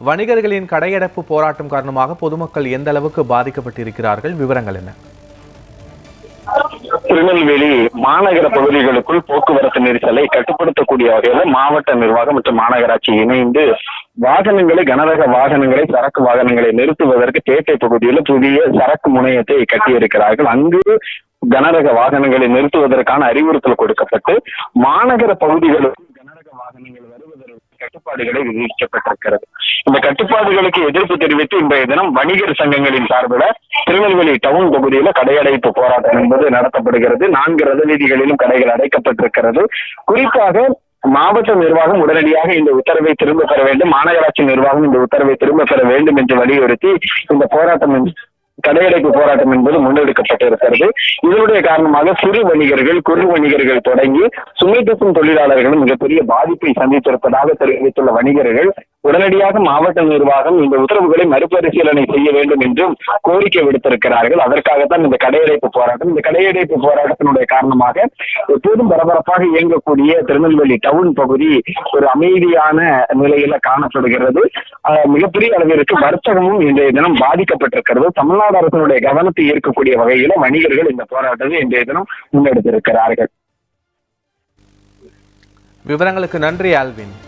வணிகர்களின் கடையடைப்பு போராட்டம் காரணமாக பொதுமக்கள் எந்த அளவுக்கு பாதிக்கப்பட்டிருக்கிறார்கள்? விவரங்கள் என்ன? திருநெல்வேலி மாநகர பகுதிகளுக்குள் போக்குவரத்து நெரிசலை கட்டுப்படுத்தக்கூடிய வகையில் மாவட்ட நிர்வாகம் மற்றும் மாநகராட்சி இணைந்து வாகனங்களை கனரக வாகனங்களை சரக்கு வாகனங்களை நிறுத்துவதற்கு பேட்டை பகுதியில் புதிய சரக்கு முனையத்தை கட்டியிருக்கிறார்கள். அங்கு கனரக வாகனங்களை நிறுத்துவதற்கான அறிவுறுத்தல் கொடுக்கப்பட்டு மாநகர பகுதிகளுக்கு கனரக வாகனங்கள் வரை கட்டுப்பாடுகளை விதிக்கப்பட்டிருக்கிறது. இந்த கட்டுப்பாடுகளுக்கு எதிர்ப்பு தெரிவித்து இன்றைய தினம் வணிகர் சங்கங்களின் சார்பில் திருநெல்வேலி டவுன் பகுதியில கடையடைப்பு போராட்டம் என்பது நடத்தப்படுகிறது. நான்கு ரத வீதிகளிலும் கடைகள் அடைக்கப்பட்டிருக்கிறது. குறிப்பாக மாவட்ட நிர்வாகம் உடனடியாக இந்த உத்தரவை திரும்ப பெற வேண்டும். மாநகராட்சி நிர்வாகம் இந்த உத்தரவை திரும்ப பெற வேண்டும் என்று வலியுறுத்தி இந்த போராட்டம் கடையடைப்பு போராட்டம் என்பது முன்னெடுக்கப்பட்டிருக்கிறது இதனுடைய காரணமாக சிறு வணிகர்கள் குறு வணிகர்கள் தொடங்கி சுமை தூக்கும் தொழிலாளர்களும் மிகப்பெரிய பாதிப்பை சந்தித்திருப்பதாக தெரிவித்துள்ள வணிகர்கள் உடனடியாக மாவட்ட நிர்வாகம் இந்த உத்தரவுகளை மறுபரிசீலனை செய்ய வேண்டும் என்றும் கோரிக்கை விடுத்திருக்கிறார்கள். அதற்காகத்தான் இந்த கடையடைப்பு போராட்டம். இந்த கடையடைப்பு போராட்டத்தினுடைய காரணமாக எப்போதும் பரபரப்பாக இயங்கக்கூடிய திருநெல்வேலி டவுன் பகுதி ஒரு அமைதியான நிலையில காணப்படுகிறது. ஆஹ் மிகப்பெரிய அளவிற்கு வர்த்தகமும் இன்றைய தினம் பாதிக்கப்பட்டிருக்கிறது. தமிழ்நாடு அரசினுடைய கவனத்தை ஈர்க்கக்கூடிய வகையில வணிகர்கள் இந்த போராட்டத்தை இன்றைய தினம் முன்னெடுத்திருக்கிறார்கள். விவரங்களுக்கு நன்றி ஆல்வின்.